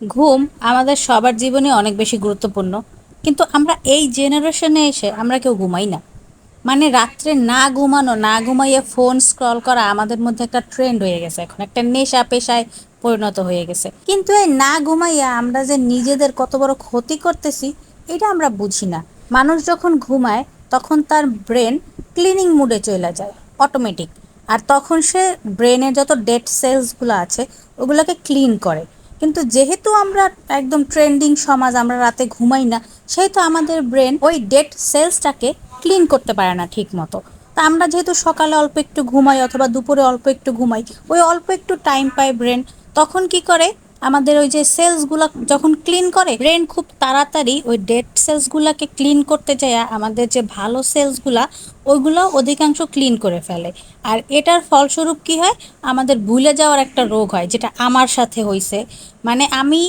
ঘুম আমাদের সবার জীবনে অনেক বেশি গুরুত্বপূর্ণ। কিন্তু আমরা এই জেনারেশনে এসে আমরা কেউ ঘুমাই না। মানে রাত্রে না ঘুমানো, না ঘুমাইয়ে ফোন স্ক্রল করা আমাদের মধ্যে একটা ট্রেন্ড হয়ে গেছে। এখন একটা নেশা পেশায় পরিণত হয়ে গেছে। কিন্তু এই না ঘুমাইয়া আমরা যে নিজেদের কত বড় ক্ষতি করতেছি, এটা আমরা বুঝি না। মানুষ যখন ঘুমায়, তখন তার ব্রেন ক্লিনিং মুডে চলে যায় অটোমেটিক আর তখন সে ব্রেনের যত ডেড সেলসগুলো আছে, ওগুলোকে ক্লিন করে। কিন্তু যেহেতু আমরা একদম ট্রেন্ডিং সমাজ, আমরা রাতে ঘুমাই না, সেহেতু আমাদের ব্রেন ওই ডেট সেলসটাকে ক্লিন করতে পারে না ঠিক মতো তা আমরা যেহেতু সকালে অল্প একটু ঘুমাই অথবা দুপুরে অল্প একটু ঘুমাই, ওই অল্প একটু টাইম পায় ব্রেন, তখন কি করে? আমাদের ওই যে সেলসগুলো যখন ক্লিন করে ব্রেন খুব তাড়াতাড়ি ওই ডেড সেলসগুলোকে ক্লিন করতে যায় আমাদের যে ভালো সেলসগুলা ওইগুলো অধিকাংশ ক্লিন করে ফেলে। আর এটার ফলস্বরূপ কি হয়? আমাদের ভুলে যাওয়ার একটা রোগ হয়, যেটা আমার সাথে হয়েছে মানে আমি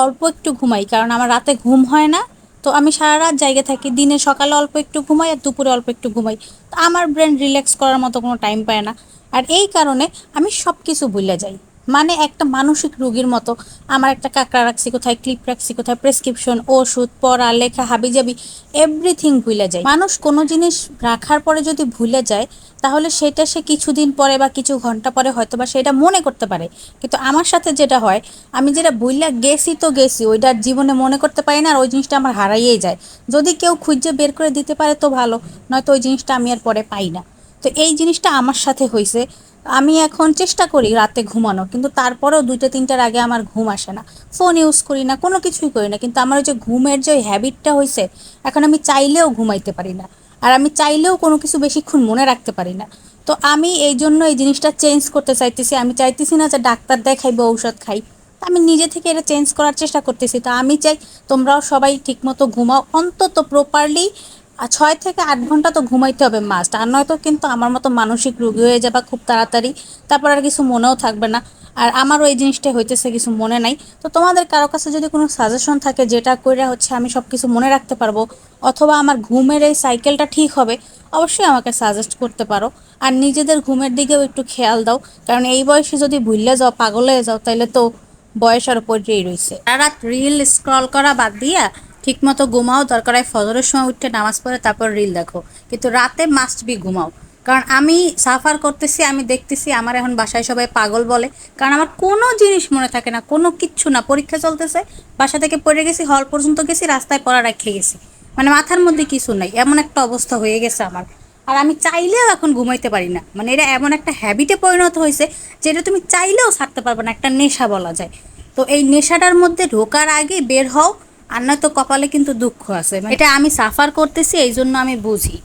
অল্প একটু ঘুমাই, কারণ আমার রাতে ঘুম হয় না, তো আমি সারা রাত জায়গা থাকি, দিনে সকালে অল্প একটু ঘুমাই আর দুপুরে অল্প একটু ঘুমাই। তো আমার ব্রেন রিল্যাক্স করার মতো কোনো টাইম পায় না। আর এই কারণে আমি সব কিছু ভুলে যাই। মানে একটা মানসিক রোগীর মতো। আমার একটা কাঁকড়া রাখছি কোথায়, ক্লিপ রাখছি কোথায়, প্রেসক্রিপশন, ওষুধ, পড়া, লেখা হাবি হাবিজাবি এভরিথিং ভুলে যায়। মানুষ কোনো জিনিস রাখার পরে যদি ভুলে যায়, তাহলে সেটা সে কিছুদিন পরে বা কিছু ঘণ্টা পরে হয়তো বা সেটা মনে করতে পারে। কিন্তু আমার সাথে যেটা হয়, আমি যেটা বইলা গেছি তো গেছি, ওইটা জীবনে মনে করতে পারি না আর ওই জিনিসটা আমার হারাইয়েই যায়। যদি কেউ খুঁজে বের করে দিতে পারে তো ভালো, নয়তো ওই জিনিসটা আমি আর পরে পাই না। তো এই জিনিসটা আমার সাথে হয়েছে আমি এখন চেষ্টা করি রাতে ঘুমানো কিন্তু তারপরেও দুইটা, তিনটার আগে আমার ঘুম আসে না। ফোন ইউজ করি না, কোনো কিছুই করি না, কিন্তু আমার ওই যে ঘুমের যে হ্যাবিটটা হয়েছে এখন আমি চাইলেও ঘুমাইতে পারি না। আর আমি চাইলেও কোনো কিছু বেশিক্ষণ মনে রাখতে পারি না। তো আমি এই জন্য এই জিনিসটা চেঞ্জ করতে চাইতেছি। আমি চাইতেছি না যে ডাক্তার দেখাই বা ঔষধ খাই। আমি নিজে থেকে এটা চেঞ্জ করার চেষ্টা করতেছি। তো আমি চাই তোমরাও সবাই ঠিকমতো ঘুমাও, অন্তত প্রপারলি আর ছয় থেকে আট ঘণ্টা তো ঘুমাইতে হবে মাস্ট আর নয়তো কিন্তু আমার মতো মানসিক রোগী হয়ে যাবা খুব তাড়াতাড়ি। তারপর আর কিছু মনেও থাকবে না। আর আমারও এই জিনিসটা হইতেছে কিছু মনে নাই। তো তোমাদের কারও কাছে যদি কোনো সাজেশন থাকে যেটা করে হচ্ছে আমি সব কিছু মনে রাখতে পারব, অথবা আমার ঘুমের এই সাইকেলটা ঠিক হবে, অবশ্যই আমাকে সাজেস্ট করতে পারো। আর নিজেদের ঘুমের দিকেও একটু খেয়াল দাও, কারণ এই বয়সে যদি ভুললে যাও, পাগল হয়ে যাও তাহলে তো বয়সের উপরেই রয়েছে রাত রিল স্ক্রল করা বাদ দিয়া ঠিকমতো ঘুমাও, দরকার হয় ফজরের সময় উঠে নামাজ পড়ে, তারপর রিল দেখো। কিন্তু রাতে মাস্ট বি ঘুমাও। কারণ আমি সাফার করতেছি, আমি দেখতেছি, আমার এখন বাসায় সবাই পাগল বলে। কারণ আমার কোনো জিনিস মনে থাকে না, কোনো কিচ্ছু না। পরীক্ষা চলতেছে, বাসা থেকে পড়ে গেছি হল পর্যন্ত গেছি, রাস্তায় পড়া রেখে গেছি। মানে মাথার মধ্যে কিছু নাই, এমন একটা অবস্থা হয়ে গেছে আমার। আর আমি চাইলেও এখন ঘুমাইতে পারি না। মানে এটা এমন একটা হ্যাবিটে পরিণত হয়েছে, যেটা তুমি চাইলেও ছাড়তে পারবে না, একটা নেশা বলা যায়। তো এই নেশাটার মধ্যে ঢোকার আগে বের হও আর নয়তো কপালে কিন্তু দুঃখ আছে। এটা আমি সাফার করতেছি এই জন্য আমি বুঝি।